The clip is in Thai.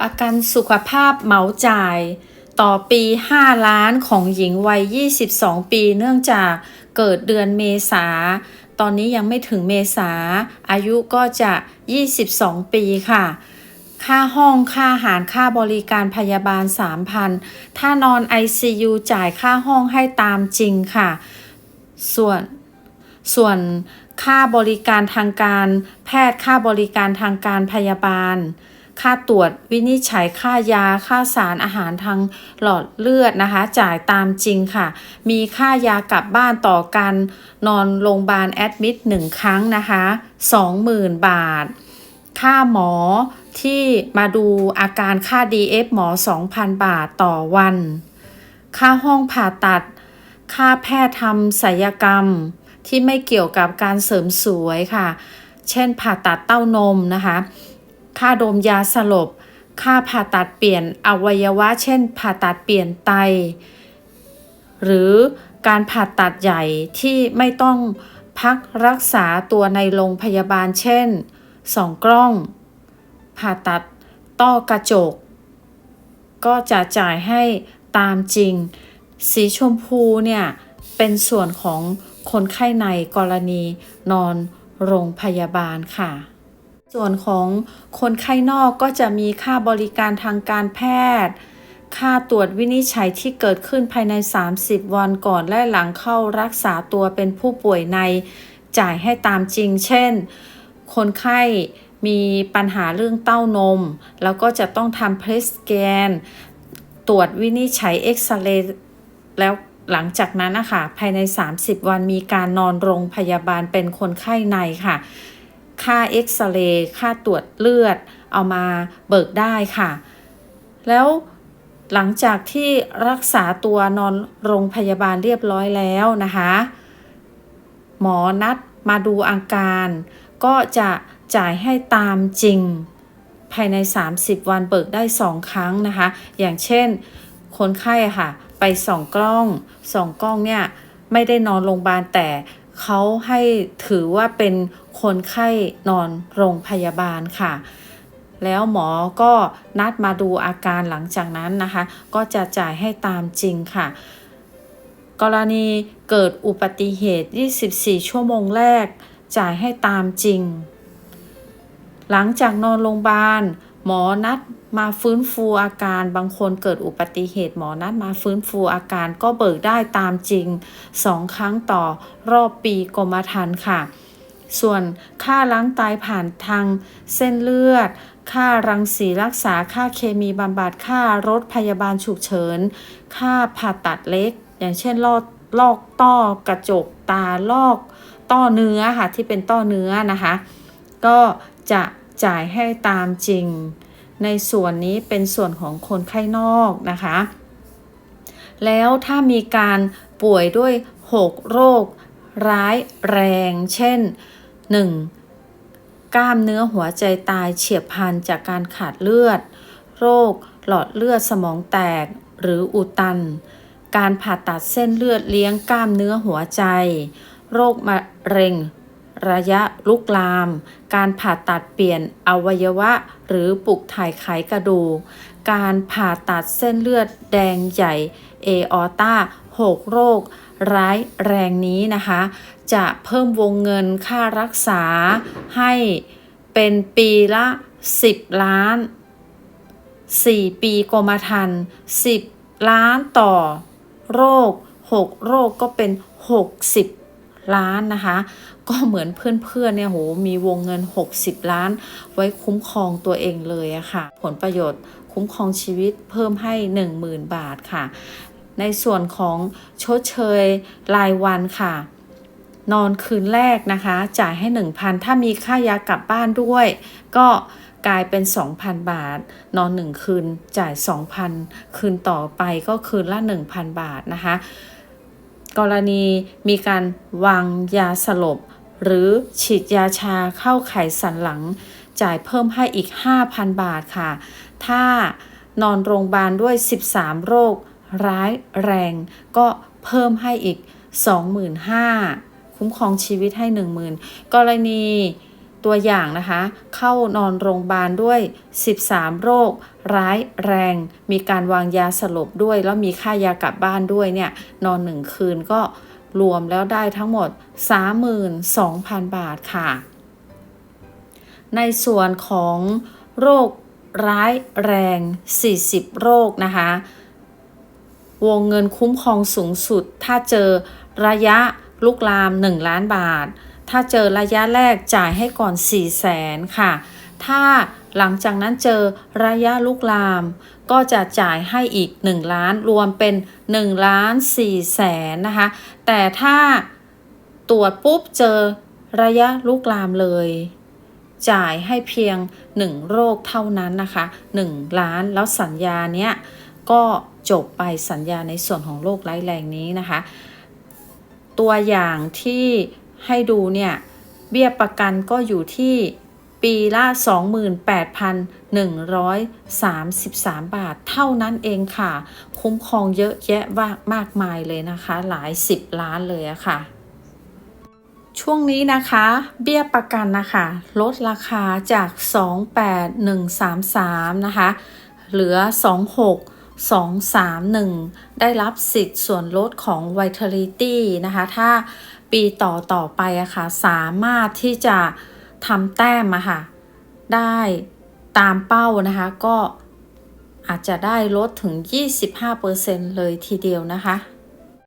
ประกันสุขภาพเหมาจ่าย ต่อปี 5 ล้านของหญิงวัย 22 ปีเนื่องจากเกิดเดือนเมษา ตอนนี้ยังไม่ถึงเมษา อายุก็จะ 22 ปีค่ะ ค่าห้องค่าอาหารค่าบริการพยาบาล 3,000 ถ้านอน ICU จ่ายค่าห้องให้ตามจริงค่ะ ส่วนส่วนค่าบริการทางการ แพทย์ค่าบริการทางการพยาบาล ค่าตรวจวินิจฉัยค่ายา ค่าสารอาหารทางหลอดเลือดนะคะ จ่ายตามจริงค่ะ มีค่ายากลับบ้านต่อการนอนโรงพยาบาลแอดมิดหนึ่งครั้งนะคะ 20,000 บาท ค่าหมอที่มาดูอาการค่า DF หมอ 2,000 บาทต่อวัน ค่าห้องผ่าตัด ค่าแพทย์ทำศัลยกรรมที่ไม่เกี่ยวกับการเสริมสวยค่ะ เช่นผ่าตัดเต้านมนะคะ ค่าดมยาสลบ ค่าผ่าตัดเปลี่ยนอวัยวะ เช่น ผ่าตัดเปลี่ยนไต หรือการผ่าตัดใหญ่ที่ไม่ต้องพักรักษาตัวในโรงพยาบาลเช่นสองกล้อง ผ่าตัดต้อกระจก ก็จะจ่ายให้ตามจริง สีชมพูเนี่ย เป็นส่วนของคนไข้ในกรณีนอนโรงพยาบาลค่ะ ส่วนของคนไข้นอกก็จะมีค่าบริการทางการแพทย์ ค่าตรวจวินิจฉัยที่เกิดขึ้นภายใน 30 วันก่อนและหลังเข้ารักษาตัวเป็นผู้ป่วยในจ่ายให้ตามจริง เช่น คนไข้มีปัญหาเรื่องเต้านม แล้วก็จะต้องทำเพรสแกน ตรวจวินิจฉัยเอ็กซเรย์แล้วหลังจากนั้นนะคะภายใน 30 วันมีการนอนโรงพยาบาลเป็นคนไข้ในค่ะ ค่าเอ็กซเรย์ค่าตรวจเลือดเอามาเบิกได้ค่ะ แล้วหลังจากที่รักษาตัวนอนโรงพยาบาลเรียบร้อยแล้วนะคะ หมอนัดมาดูอาการ ก็จะจ่ายให้ตามจริง ภายใน 30 วันเบิกได้ 2 ครั้งนะคะ อย่างเช่น คนไข้ค่ะ ไปส่องกล้องส่องกล้องเนี่ย ไม่ได้นอนโรงพยาบาลแต่ เขาให้ถือว่าเป็นคนไข้นอนโรงพยาบาลค่ะ แล้วหมอก็นัดมาดูอาการหลังจากนั้นนะคะ ก็จะจ่ายให้ตามจริงค่ะ กรณีเกิดอุบัติเหตุ 24 ชั่วโมงแรก จ่ายให้ตามจริง หลังจากนอนโรงพยาบาล หมอนัดมาฟื้นฟูอาการบางคนเกิดอุบัติเหตุหมอนัดมาฟื้นฟูอาการก็เบิกได้ตามจริง2ครั้งต่อรอบปีกรมธรรม์ค่ะ ส่วนค่าล้างไตผ่านทางเส้นเลือด ค่ารังสีรักษาค่าเคมีบำบัดค่ารถพยาบาลฉุกเฉิน ค่าผ่าตัดเล็ก อย่างเช่นลอกลอกต้อกระจกตาลอก ต้อเนื้อค่ะที่เป็นต้อเนื้อนะคะ ก็จะ จ่ายให้ตามจริง ในส่วนนี้เป็นส่วนของคนไข้นอกนะคะ แล้วถ้ามีการป่วยด้วย 6 โรค ร้ายแรง เช่น 1. กล้ามเนื้อหัวใจตายเฉียบพลันจากการขาดเลือด โรคหลอดเลือดสมองแตกหรืออุดตัน การผ่าตัดเส้นเลือดเลี้ยงกล้ามเนื้อหัวใจ โรคมะเร็ง ระยะลุกลาม การผ่าตัดเปลี่ยนอวัยวะ หรือปลุกถ่ายไขกระดูก การผ่าตัดเส้นเลือดแดงใหญ่เอออต้า6โรค ร้ายแรงนี้นะคะ จะเพิ่มวงเงินค่ารักษาให้เป็นปีละ 10 ล้าน 4 ปีกรมธรรม์10 ล้านต่อ โรค 6 โรคก็เป็น 60 ล้านนะคะ ก็เหมือนเพื่อนๆเนี่ยโหมีวงเงิน 60 ล้าน ไว้คุ้มครองตัวเองเลยอะค่ะ ผลประโยชน์คุ้มครองชีวิตเพิ่มให้ 10,000 บาทค่ะ ในส่วนของชดเชยรายวันค่ะ นอนคืนแรกนะคะ จ่ายให้ 1,000 ถ้ามีค่ายากลับบ้านด้วย ก็กลายเป็น 2,000 บาท นอน 1 คืนจ่าย 2,000 คืนต่อไปก็คืนละ 1,000 บาทนะคะ กรณีมีการวางยาสลบ หรือฉีดยาชาเข้าไขสันหลัง จ่ายเพิ่มให้อีก 5,000 บาทค่ะ ถ้านอนโรงพยาบาลด้วย 13 โรค ร้ายแรง ก็เพิ่มให้อีก 25,000 คุ้มครองชีวิตให้ 10,000 กรณี ตัวอย่างนะคะ เข้านอนโรงพยาบาลด้วย 13 โรค ร้ายแรง มีการวางยาสลบด้วย แล้วมีค่ายากลับบ้านด้วยเนี่ย นอนหนึ่งคืนก็รวมแล้วได้ทั้งหมด 32,000 บาทค่ะ ในส่วนของโรคร้ายแรง 40 โรคนะคะ วงเงินคุ้มครองสูงสุด ถ้าเจอระยะลุกลาม 1 ล้านบาท ถ้าเจอระยะแรกจ่ายให้ก่อน 4 0 0แสนค่ะ ถ้าหลังจากนั้นเจอระยะลุกลาม ก็จะจ่ายให้อีก 1 ล้านรวมเป็น1ล้าน4แสนนะคะ แต่ถ้าตรวจปุ๊บเจอระยะลุกลามเลย จ่ายให้เพียง 1 โรคเท่านั้นนะคะ 1 ล้านแล้วสัญญาเนี้ยก็จบไปสัญญาในส่วนของโรคร้ายแรงนี้นะคะ ตัวอย่างที่ ให้ดูเนี่ยเบี้ยประกันก็อยู่ที่ปีละ 28,133 บาท เท่านั้นเองค่ะ คุ้มครองเยอะแยะมากมากมายเลยนะคะ หลาย 10 ล้านเลยอะค่ะ ช่วงนี้นะคะ เบี้ยประกันนะคะ ลดราคาจาก 28133 นะคะ เหลือ 26 231 ได้รับสิทธิ์ส่วนลดของ Vitality นะคะ ถ้า ปีต่อต่อไปอะค่ะ สามารถที่จะทำแต้มอะค่ะ ได้ตามเป้านะคะ ก็อาจจะได้ลดถึง 25%เลยทีเดียวนะคะ